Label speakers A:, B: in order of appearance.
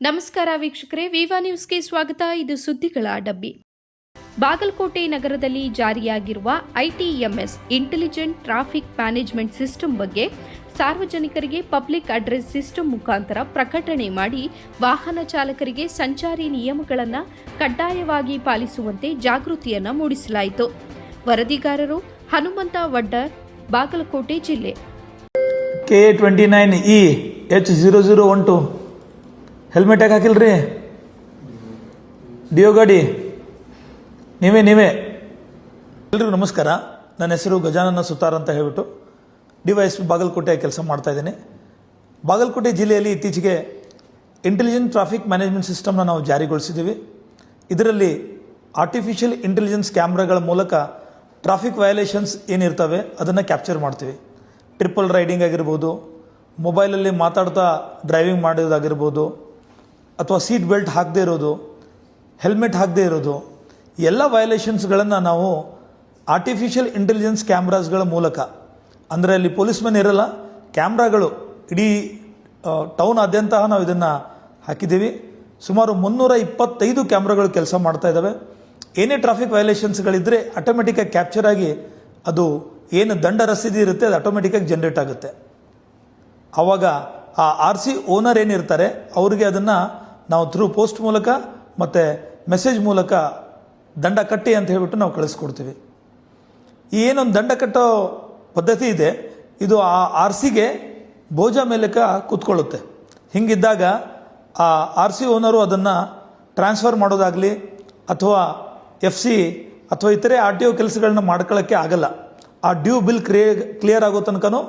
A: ನಮಸ್ಕಾರ ವೀಕ್ಷಕರೇ, ವಿವಾ ನ್ಯೂಸ್ಗೆ ಸ್ವಾಗತ. ಇದು ಸುದ್ದಿಗಳ ಡಬ್ಬಿ. ಬಾಗಲಕೋಟೆ ನಗರದಲ್ಲಿ ಜಾರಿಯಾಗಿರುವ ITMS intelligent traffic management system ಬಗ್ಗೆ ಸಾರ್ವಜನಿಕರಿಗೆ ಪಬ್ಲಿಕ್ ಅಡ್ರೆಸ್ ಸಿಸ್ಟಮ್ ಮುಖಾಂತರ ಪ್ರಕಟಣೆ ಮಾಡಿ ವಾಹನ ಚಾಲಕರಿಗೆ ಸಂಚಾರಿ ನಿಯಮಗಳನ್ನು ಕಡ್ಡಾಯವಾಗಿ ಪಾಲಿಸುವಂತೆ ಜಾಗೃತಿಯನ್ನು ಮೂಡಿಸಲಾಯಿತು. ವರದಿಗಾರರು ಹನುಮಂತ ವಡ್ಡರ್, ಬಾಗಲಕೋಟೆ ಜಿಲ್ಲೆ.
B: K twenty nine E H zero zero one two helmet ಯಾಕೆ ಹಾಕಿಲ್ರಿ? ಡಿಯೋ ಗಾಡಿ ನೀವೇ ನೀವೇ. ಎಲ್ರಿಗೂ ನಮಸ್ಕಾರ. ನನ್ನ ಹೆಸರು ಗಜಾನನ ಸುತಾರ್ ಅಂತ ಹೇಳ್ಬಿಟ್ಟು D Y S P Bagalkot ಕೆಲಸ ಮಾಡ್ತಾ ಇದ್ದೀನಿ. ಬಾಗಲಕೋಟೆ ಜಿಲ್ಲೆಯಲ್ಲಿ ಇತ್ತೀಚೆಗೆ ಇಂಟೆಲಿಜೆಂಟ್ ಟ್ರಾಫಿಕ್ ಮ್ಯಾನೇಜ್ಮೆಂಟ್ ಸಿಸ್ಟಮ್ನ ನಾವು ಜಾರಿಗೊಳಿಸಿದ್ದೀವಿ. ಇದರಲ್ಲಿ ಆರ್ಟಿಫಿಷಿಯಲ್ ಇಂಟೆಲಿಜೆನ್ಸ್ ಕ್ಯಾಮ್ರಾಗಳ ಮೂಲಕ ಟ್ರಾಫಿಕ್ ವಯೋಲೇಷನ್ಸ್ ಏನಿರ್ತವೆ ಅದನ್ನು ಕ್ಯಾಪ್ಚರ್ ಮಾಡ್ತೀವಿ. ಟ್ರಿಪಲ್ ರೈಡಿಂಗ್ ಆಗಿರ್ಬೋದು ಮೊಬೈಲಲ್ಲಿ ಮಾತಾಡ್ತಾ ಡ್ರೈವಿಂಗ್ ಮಾಡೋದಾಗಿರ್ಬೋದು ಅಥವಾ ಸೀಟ್ ಬೆಲ್ಟ್ ಹಾಕದೇ ಇರೋದು ಹೆಲ್ಮೆಟ್ ಹಾಕದೇ ಇರೋದು, ಎಲ್ಲ ವಯಲೇಷನ್ಸ್ಗಳನ್ನು ನಾವು ಆರ್ಟಿಫಿಷಿಯಲ್ ಇಂಟೆಲಿಜೆನ್ಸ್ ಕ್ಯಾಮ್ರಾಸ್ಗಳ ಮೂಲಕ, ಅಂದರೆ ಅಲ್ಲಿ ಪೊಲೀಸ್ಮನ್ ಇರಲ್ಲ, ಕ್ಯಾಮ್ರಾಗಳು ಇಡೀ ಟೌನಾದ್ಯಂತ ನಾವು ಇದನ್ನು ಹಾಕಿದ್ದೀವಿ. ಸುಮಾರು ಮುನ್ನೂರ ಇಪ್ಪತ್ತೈದು ಕ್ಯಾಮ್ರಾಗಳು ಕೆಲಸ ಮಾಡ್ತಾ ಇದ್ದಾವೆ ಏನೇ ಟ್ರಾಫಿಕ್ ವಯಲೇಷನ್ಸ್ಗಳಿದ್ದರೆ ಆಟೋಮೆಟಿಕಾಗಿ ಕ್ಯಾಪ್ಚರ್ ಆಗಿ ಅದು ಏನು ದಂಡ ರಸೀದಿ ಇರುತ್ತೆ, ಅದು ಆಟೋಮೆಟಿಕಾಗಿ ಜನ್ರೇಟ್ ಆಗುತ್ತೆ. ಆವಾಗ ಆ ಆರ್ ಸಿ ಓನರ್ ಏನಿರ್ತಾರೆ, ಅವರಿಗೆ ಅದನ್ನು ನಾವು ಥ್ರೂ ಪೋಸ್ಟ್ ಮೂಲಕ ಮತ್ತು ಮೆಸೇಜ್ ಮೂಲಕ ದಂಡ ಕಟ್ಟಿ ಅಂತ ಹೇಳಿಬಿಟ್ಟು ನಾವು ಕಳಿಸ್ಕೊಡ್ತೀವಿ. ಈ ಏನೊಂದು ದಂಡ ಕಟ್ಟೋ ಪದ್ಧತಿ ಇದೆ, ಇದು ಆ ಆರ್ ಸಿಗೆ ಭೋಜ ಮೇಲಕ ಕೂತ್ಕೊಳ್ಳುತ್ತೆ. ಹಿಂಗಿದ್ದಾಗ ಆ ಆರ್ ಸಿ ಓನರು ಅದನ್ನು ಟ್ರಾನ್ಸ್ಫರ್ ಮಾಡೋದಾಗಲಿ, ಅಥವಾ ಎಫ್ ಸಿ ಅಥವಾ ಇತರೆ ಆರ್ ಟಿ ಒ ಕೆಲಸಗಳನ್ನ ಮಾಡ್ಕೊಳ್ಳೋಕ್ಕೆ ಆಗಲ್ಲ. ಆ ಡ್ಯೂ ಬಿಲ್ ಕ್ರಿಯೇ ಕ್ಲಿಯರ್ ಆಗೋ ತನಕನೂ